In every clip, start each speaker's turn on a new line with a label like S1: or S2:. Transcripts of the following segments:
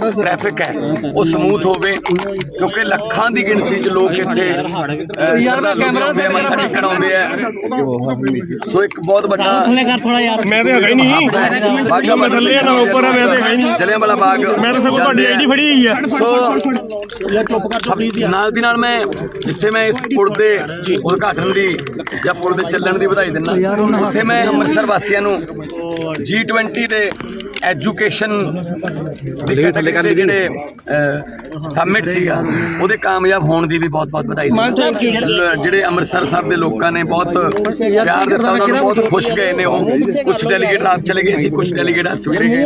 S1: Traffic ਹੈ। ਉਹ smooth ਹੋਵੇ ਕਿਉਂਕਿ ਲੱਖਾਂ ਦੀ ਗਿਣਤੀ 'ਚ ਲੋਕ ਇੱਥੇ ਸ਼ਰਧਾਲੂ ਆਉਂਦੇ ਆ ਮੱਥਾ ਟੇਕਣ ਆਉਂਦੇ ਆ। ਸੋ ਇੱਕ ਬਹੁਤ ਵੱਡਾ
S2: ਮੈਂ ਤੇ ਹੈਗਾ ਹੀ ਨਹੀਂ।
S1: ਬਾਗਾ
S2: ਮੈਂ ਥੱਲੇ ਨਾ ਉੱਪਰ ਆ ਮੈਂ ਤੇ ਹੀ ਨਹੀਂ।
S1: ਜਲਿਆਂਵਾਲਾ ਬਾਗ
S2: ਮੈਂ ਤਾਂ ਸਗੋਂ ਤੁਹਾਡੀ ਆਈਡੀ ਫੜੀ ਹੋਈ ਆ।
S1: ਸੋ ਨਾਲ ਦੀ ਨਾਲ ਮੈਂ ਜਿੱਥੇ ਮੈਂ ਇਸ ਪੁਲ ਦੇ ਉਦਘਾਟਨ ਦੀ ਜਾਂ ਪੁਲ ਦੇ ਚੱਲਣ ਦੀ ਵਧਾਈ ਦਿੰਦਾ ਉੱਥੇ ਮੈਂ ਅੰਮ੍ਰਿਤਸਰ ਵਾਸੀਆਂ ਨੂੰ G20 ਦੇ ਐਜੂਕੇਸ਼ਨ ਦੇ category ਦੇ ਜਿਹੜੇ ਸਮਿਟ ਸੀਗਾ ਉਹਦੇ ਕਾਮਯਾਬ ਹੋਣ ਦੀ ਵੀ ਬਹੁਤ ਬਹੁਤ ਵਧਾਈ ਲ- ਜਿਹੜੇ ਅੰਮ੍ਰਿਤਸਰ ਸਾਹਿਬ ਦੇ ਲੋਕਾਂ ਨੇ ਬਹੁਤ ਪਿਆਰ ਦਿੱਤਾ ਉਹਨਾਂ ਨੂੰ ਬਹੁਤ ਖੁਸ਼ ਗਏ ਨੇ ਉਹ। ਕੁਝ ਡੈਲੀਗੇਟ ਰਾਤ ਚਲੇ ਗਏ ਸੀ ਕੁਝ ਡੈਲੀਗੇਟ ਅੱਜ ਸਵੇਰੇ ਗਏ ਨੇ।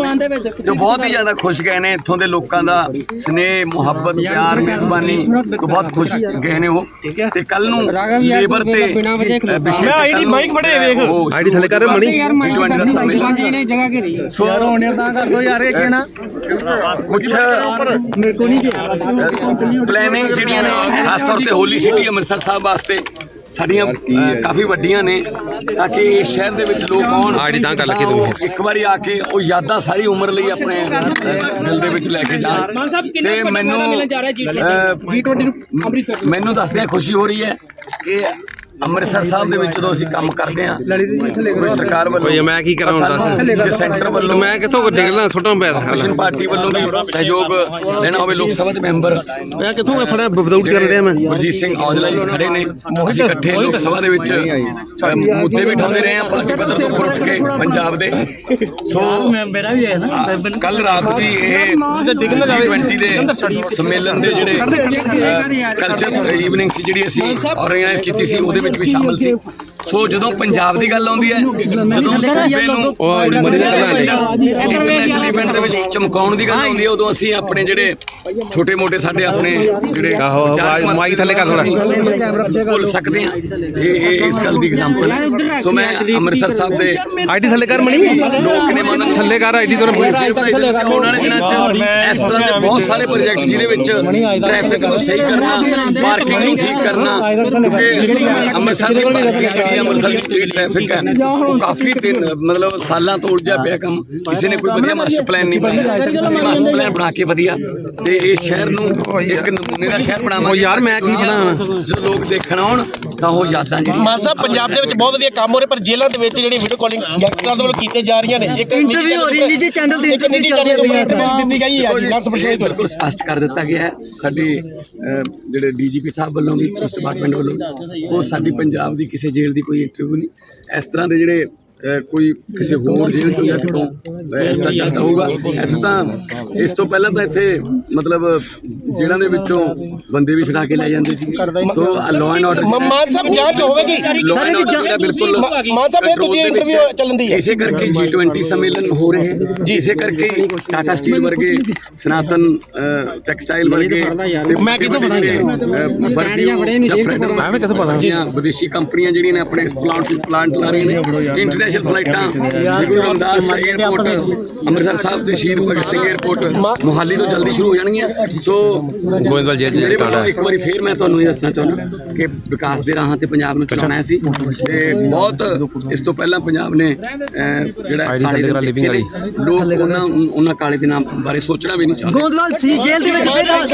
S1: ਤੇ ਬਹੁਤ ਹੀ ਜ਼ਿਆਦਾ ਖੁਸ਼ ਗਏ ਨੇ ਇੱਥੋਂ ਦੇ ਲੋਕਾਂ ਦਾ ਸਨੇਹ ਮੁਹੱਬਤ ਪਿਆਰ ਮੇਜ਼ਬਾਨੀ ਤੋਂ ਬਹੁਤ ਖੁਸ਼ ਗਏ ਨੇ ਉਹ। ਤੇ ਕੱਲ ਨੂੰ ਲੇਬਰ ਤੇ ਅ, ਵਿਸ਼ੇ
S2: ਮੈਂ ਮਾਈਕ ਫੜੇ ਵੇਖ।
S3: ਆਈਡੀ ਥੱਲੇ ਕਰ ਮਣੀ।
S1: G20 ਦਾ
S4: ਹੈ
S1: ਸੋ
S4: ਤਾਂ ਕਰ ਦੋ ਯਾਰ ਇਹ ਕਹਿਣਾ।
S1: ਕੁਛ
S4: ਮੇਰੇ ਕੋ ਨਹੀਂ ਗਿਆ।
S1: ਪਲੈਨਿੰਗ ਜਿਹੜੀਆਂ ਨੇ ਖਾਸ ਤੌਰ ਤੇ ਹੋਲੀ ਸਿਟੀ ਅੰਮ੍ਰਿਤਸਰ ਸਾਹਿਬ ਵਾਸਤੇ ਸਾਡੀਆਂ ਕਾਫੀ ਵੱਡੀਆਂ ਨੇ ਤਾਂ ਕਿ ਇਸ ਸ਼ਹਿਰ ਦੇ ਵਿੱਚ ਲੋਕ ਆਉਣ।
S3: ਆੜੀ ਤਾਂ ਗੱਲ ਕੀ ਦੂੰ
S1: ਇੱਕ ਵਾਰੀ ਆ ਕੇ ਉਹ ਯਾਦਾਂ ਸਾਰੀ ਉਮਰ ਲਈ ਆਪਣੇ ਦਿਲ ਦੇ ਵਿੱਚ ਲੈ ਕੇ ਜਾਣ। ਤੇ ਮੈਨੂੰ G20 ਮੈਨੂੰ ਦੱਸਦਿਆਂ ਖੁਸ਼ੀ ਹੋ ਰਹੀ ਹੈ ਕਿ ਅੰਮ੍ਰਿਤਸਰ ਸਾਹਿਬ ਦੇ ਵਿੱਚ ਜਦੋਂ ਅਸੀਂ ਕੰਮ ਕਰਦੇ ਹਾਂ ਕੋਈ ਸਰਕਾਰ ਵੱਲੋਂ
S3: ਮੈਂ ਕੀ ਕਰਾਂ?
S1: ਸਾਨੂੰ ਜੇ ਸੈਂਟਰ ਵੱਲੋਂ
S3: ਮੈਂ ਕਿੱਥੋਂ ਨਿਕਲਣਾ? ਸੁੱਟਾਂ ਪੈਰ
S1: ਕਸ਼ਨ ਪਾਰਟੀ ਵੱਲੋਂ ਵੀ ਸਹਿਯੋਗ ਲੈਣਾ ਹੋਵੇ ਲੋਕ ਸਭਾ ਦੇ ਮੈਂਬਰ।
S3: ਮੈਂ ਕਿੱਥੋਂ ਫੜਿਆ? ਵਿਦਆਊਟ ਕਰ ਰਿਹਾ ਮੈਂ।
S1: ਗੁਰਜੀਤ ਸਿੰਘ ਔਜਲਾ ਜੀ ਖੜੇ ਨੇ ਅਸੀਂ ਇਕੱਠੇ ਲੋਕ ਸਭਾ ਦੇ ਵਿੱਚ ਮੁੱਦੇ ਵੀ ਉਠਾਉਂਦੇ ਰਹੇ ਹਾਂ ਪਾਰਟੀ ਪੱਧਰ ਤੋਂ ਉੱਪਰ ਉੱਠ ਕੇ ਪੰਜਾਬ ਦੇ। ਸੋ
S4: ਮੇਰਾ ਵੀ ਹੈ ਨਾ
S1: ਕੱਲ ਰਾਤ ਵੀ ਇਹ G20 ਦੇ ਸੰਮੇਲਨ ਦੇ ਜਿਹੜੇ ਕਲਚਰ ਈਵਨਿੰਗ ਸੀ ਜਿਹੜੀ ਅਸੀਂ ਆਰਗੇਨਾਈਜ਼ ਕੀਤੀ ਸੀ ਉਹਦੇ ਵਿੱਚ ਵੀ ਸ਼ਾਮਲ ਸੀ। ਸੋ ਜਦੋਂ ਪੰਜਾਬ ਦੀ ਗੱਲ ਆਉਂਦੀ ਹੈ ਜਦੋਂ ਸੂਬੇ ਨੂੰ ਇੰਟਰਨੈਸ਼ਨਲ ਇਵੈਂਟ ਦੇ ਵਿੱਚ ਚਮਕਾਉਣ ਦੀ ਗੱਲ ਆਉਂਦੀ ਹੈ ਉਦੋਂ ਅਸੀਂ ਆਪਣੇ ਜਿਹੜੇ ਛੋਟੇ ਮੋਟੇ ਸਾਡੇ ਆਪਣੇ ਜਿਹੜੇ
S3: ਮਾਈਕ ਥੱਲੇ ਕਰ।
S1: ਅਸੀਂ ਭੁੱਲ ਸਕਦੇ ਹਾਂ ਇਹ ਇਹ ਇਸ ਗੱਲ ਦੀ ਐਗਜ਼ਾਮਪਲ ਹੈ। ਸੋ ਮੈਂ ਅੰਮ੍ਰਿਤਸਰ ਸਾਹਿਬ ਦੇ
S3: ਆਈਡੀ ਥੱਲੇ ਕਰ ਮਣੀ।
S1: ਲੋਕ ਨੇ ਮਨ
S3: ਥੱਲੇ ਕਰ ਆਈਡੀ ਤੋਂ
S1: ਆਉਣ ਵਾਲੇ ਦਿਨਾਂ 'ਚ ਇਸ ਤਰ੍ਹਾਂ ਦੇ ਬਹੁਤ ਸਾਰੇ ਪ੍ਰੋਜੈਕਟ ਜਿਹਦੇ ਵਿੱਚ ਟ੍ਰੈਫਿਕ ਨੂੰ ਸਹੀ ਕਰਨਾ ਪਾਰਕਿੰਗ ਨੂੰ ਠੀਕ ਕਰਨਾ ਅੰਮ੍ਰਿਤਸਰ ਦੀ ਪਾਰਕਿੰਗ ਜਿਹੜੀ ਅੰਮ੍ਰਿਤਸਰ ਦੀ ਜਿਹੜੀ ਟ੍ਰੈਫਿਕ ਹੈ। ਉਹ ਕਾਫੀ ਦਿਨ ਮਤਲਬ ਸਾਲਾਂ ਤੋਂ ਉਲਝਿਆ ਪਿਆ ਕੰਮ। ਕਿਸੇ ਨੇ ਕੋਈ ਵਧੀਆ ਮਾਸਟਰ ਪਲਾਨ ਨਹੀਂ ਬਣਾਇਆ। ਅਸੀਂ ਮਾਸਟਰ ਪਲਾਨ ਬਣਾ ਕੇ ਵਧੀਆ। ਤੇ ਇਹ ਸ਼ਹਿਰ ਨੂੰ ਇੱਕ ਨਮੂਨੇ ਦਾ ਸ਼ਹਿਰ ਬਣਾਵਾਂਗੇ।
S3: ਉਹ ਯਾਰ ਮੈਂ ਕੀ ਬਣਾਵਾਂ?
S1: ਜੋ ਲੋਕ ਦੇਖਣ ਆਉਣ ਤਾਂ ਉਹ ਯਾਦਾਂ ਜਿਹੜੀਆਂ
S2: ਮਾਨ ਸਾਹਿਬ ਪੰਜਾਬ ਦੇ ਵਿੱਚ ਬਹੁਤ ਵਧੀਆ ਕੰਮ ਹੋ ਰਹੇ ਪਰ ਜੇਲ੍ਹਾਂ ਦੇ ਵਿੱਚ ਜਿਹੜੀ ਵੀਡੀਓ ਕਾਲਿੰਗ ਗੈਂਗਸਟਰਾਂ ਦੇ ਵੱਲੋਂ ਕੀਤੇ ਜਾ ਰਹੀਆਂ ਨੇ। ਇੱਕ
S4: Interview ਹੋ ਰਹੀ ਨਿੱਜੀ channel ਤੇ
S2: ਚੈਨਲ
S4: ਚੱਲ ਰਹੀ ਹੈ।
S2: ਤੋਂ ਦਿੱਤੀ ਗਈ ਹੈ ਜੀ ਪ੍ਰਸ਼ਾਸਨ ਤੋਂ
S1: ਬਿਲਕੁਲ ਸਪਸ਼ਟ ਕਰ ਦਿੱਤਾ ਗਿਆ ਹੈ। ਸਾਡੀ ਜਿਹੜੇ ਡੀਜੀਪੀ ਸਾਹਿਬ ਵੱਲੋਂ ਵੀ ਪੁਲਿਸ ਡਿਪਾਰਟਮੈਂਟ ਵੱਲੋਂ ਉਹ ਸਾਡੀ ਪੰਜਾਬ ਦੀ ਕਿਸੇ ਜੇਲ੍ਹ ਦੀ ਕੋਈ ਇੰਟਰਵਿਊ ਨਹੀਂ। ਇਸ ਤਰ੍ਹਾਂ ਦੇ ਜਿਹੜੇ ਕੋਈ ਕਿਸੇ ਹੋਰ ਜੇਲ੍ਹ ਤੋਂ ਜਾਂ ਕਿਤੋਂ ਇਸ ਤਰ੍ਹਾਂ ਚੱਲਦਾ ਹੋਊਗਾ। ਇੱਥੇ ਤਾਂ ਇਸ ਤੋਂ ਪਹਿਲਾਂ ਤਾਂ ਇੱਥੇ ਮਤਲਬ ਜੇਲ੍ਹਾਂ ਦੇ ਵਿੱਚੋਂ ਬੰਦੇ ਵੀ ਛੁਡਾ ਕੇ ਲੈ ਜਾਂਦੇ ਸੀ। So law and order
S2: Mann ਸਾਹਿਬ ਜਾਂਚ ਹੋਵੇਗੀ।
S1: ਲਾਅ ਐਂਡ ਆਰਡਰ ਬਿਲਕੁਲ
S2: ਮਾ- ਮਾਨ ਸਾਹਿਬ ਇਹ ਦੂਜੀ interview ਚੱਲਣ ਦੀ ਹੈ।
S1: ਇਸੇ ਕਰਕੇ G20 ਸੰਮੇਲਨ ਹੋ ਰਹੇ ਹੈ। ਜੀ। ਇਸੇ ਕਰਕੇ ਟਾਟਾ ਸਟੀਲ ਵਰਗੇ ਸਨਾਤਨ ਟੈਕਸਟਾਈਲ ਵਰਗੇ
S3: ਮੈਂ ਕਿੱਥੋਂ ਪਤਾ
S1: ਐਵੇਂ ਕਿੱਥੋਂ ਪਤਾ ਵਿਦੇਸ਼ੀ ਕੰਪਨੀਆਂ ਜਿਹੜੀਆਂ ਨੇ ਆਪਣੇ ਪਲਾਂਟ ਪਲਾਂਟ ਲਾ ਰਹੀਆਂ ਨੇ ਇੰਟਰਨੈਸ਼ਨਲ ਫਲਾਈਟਾਂ ਸ਼੍ਰੀ ਗੁਰੂ ਰਮਦਾਸ 에ਅਰਪੋਰਟ ਅੰਮ੍ਰਿਤਸਰ ਸਾਹਿਬ ਤੇ ਸ਼ਹੀਦ ਭਗਤ ਸਿੰਘ 에ਅਰਪੋਰਟ ਮੁਹਾਲੀ ਤੋਂ ਜਲਦੀ ਸ਼ੁਰੂ ਹੋ ਜਾਣਗੀਆਂ। ਸੋ
S3: ਗੋਇੰਦਵਾਲ ਜੇਲ੍ਹ
S1: ਜਿਹੜੇ ਵੱਲੋਂ ਇੱਕ ਵਾਰੀ ਫੇਰ ਮੈਂ ਤੁਹਾਨੂੰ ਇਹ ਦੱਸਣਾ ਚਾਹੁੰਦਾ ਕਿ ਵਿਕਾਸ ਦੇ ਰਾਹਾਂ ਤੇ ਪੰਜਾਬ ਨੂੰ ਚਲਾਉਣਾ ਸੀ ਤੇ ਬਹੁਤ ਇਸ ਤੋਂ ਪਹਿਲਾਂ ਪੰਜਾਬ ਨੇ ਜਿਹੜਾ ਕਾਲੇ
S3: living
S1: ਦੇਖੇ ਨੇ, ਲੋਕ ਉਹਨਾਂ ਉਹਨਾਂ ਕਾਲੇ ਦਿਨਾਂ ਬਾਰੇ ਸੋਚਣਾ ਵੀ ਨਹੀਂ ਚਾਹੁੰਦੇ।
S4: ਗੋਂਦਵਾਲ ਸੀ ਜੇਲ੍ਹ ਦੇ ਵਿੱਚ ਫਿਰ